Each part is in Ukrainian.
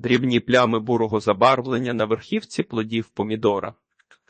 дрібні плями бурого забарвлення на верхівці плодів помідора.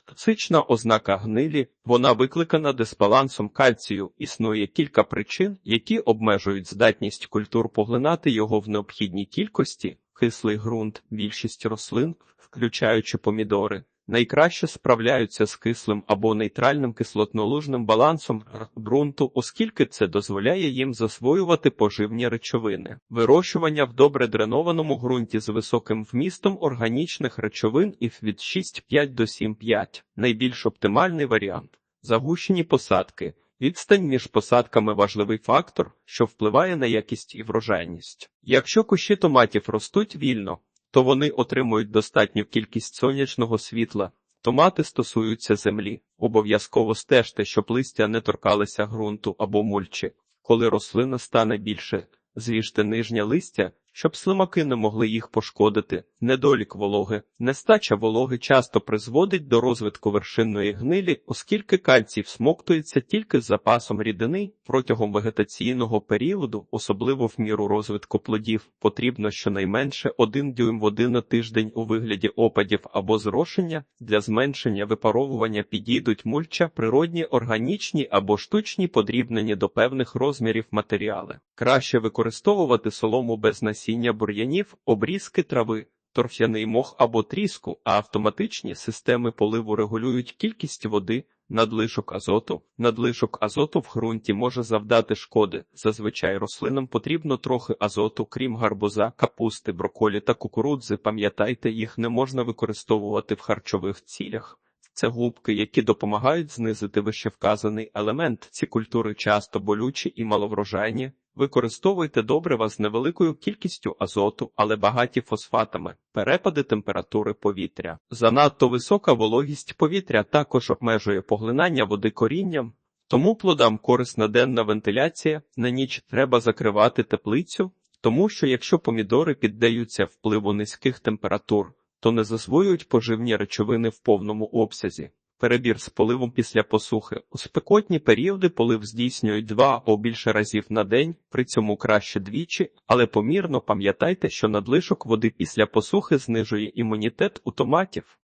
Токсична ознака гнилі, вона викликана дисбалансом кальцію. Існує кілька причин, які обмежують здатність культур поглинати його в необхідній кількості. Кислий ґрунт, більшість рослин, включаючи помідори, найкраще справляються з кислим або нейтральним кислотно-лужним балансом ґрунту, оскільки це дозволяє їм засвоювати поживні речовини. Вирощування в добре дренованому ґрунті з високим вмістом органічних речовин і від 6,5 до 7,5 – найбільш оптимальний варіант. Загущені посадки. Відстань між посадками важливий фактор, що впливає на якість і врожайність. Якщо кущі томатів ростуть вільно, то вони отримують достатню кількість сонячного світла. Томати стосуються землі. Обов'язково стежте, щоб листя не торкалися ґрунту або мульчі. Коли рослина стане більше, зріжте нижнє листя, щоб слимаки не могли їх пошкодити. Недолік вологи. Нестача вологи часто призводить до розвитку вершинної гнилі, оскільки кальцій всмоктується тільки з запасом рідини протягом вегетаційного періоду, особливо в міру розвитку плодів, потрібно щонайменше один дюйм води на тиждень у вигляді опадів або зрошення. Для зменшення випаровування підійдуть мульча, природні, органічні або штучні подрібнені до певних розмірів матеріали. Краще використовувати солому без насіння бур'янів, обрізки трави. Торф'яний мох або тріску, а автоматичні системи поливу регулюють кількість води, надлишок азоту. Надлишок азоту в ґрунті може завдати шкоди. Зазвичай рослинам потрібно трохи азоту, крім гарбуза, капусти, броколі та кукурудзи. Пам'ятайте, їх не можна використовувати в харчових цілях. Це губки, які допомагають знизити вищевказаний елемент. Ці культури часто болючі і маловрожайні. Використовуйте добрива з невеликою кількістю азоту, але багаті фосфатами, перепади температури повітря. Занадто висока вологість повітря також обмежує поглинання води корінням, тому плодам корисна денна вентиляція, на ніч треба закривати теплицю, тому що якщо помідори піддаються впливу низьких температур, то не засвоюють поживні речовини в повному обсязі. Перебір з поливом після посухи. У спекотні періоди полив здійснюють два або більше разів на день, при цьому краще двічі, але помірно пам'ятайте, що надлишок води після посухи знижує імунітет у томатів.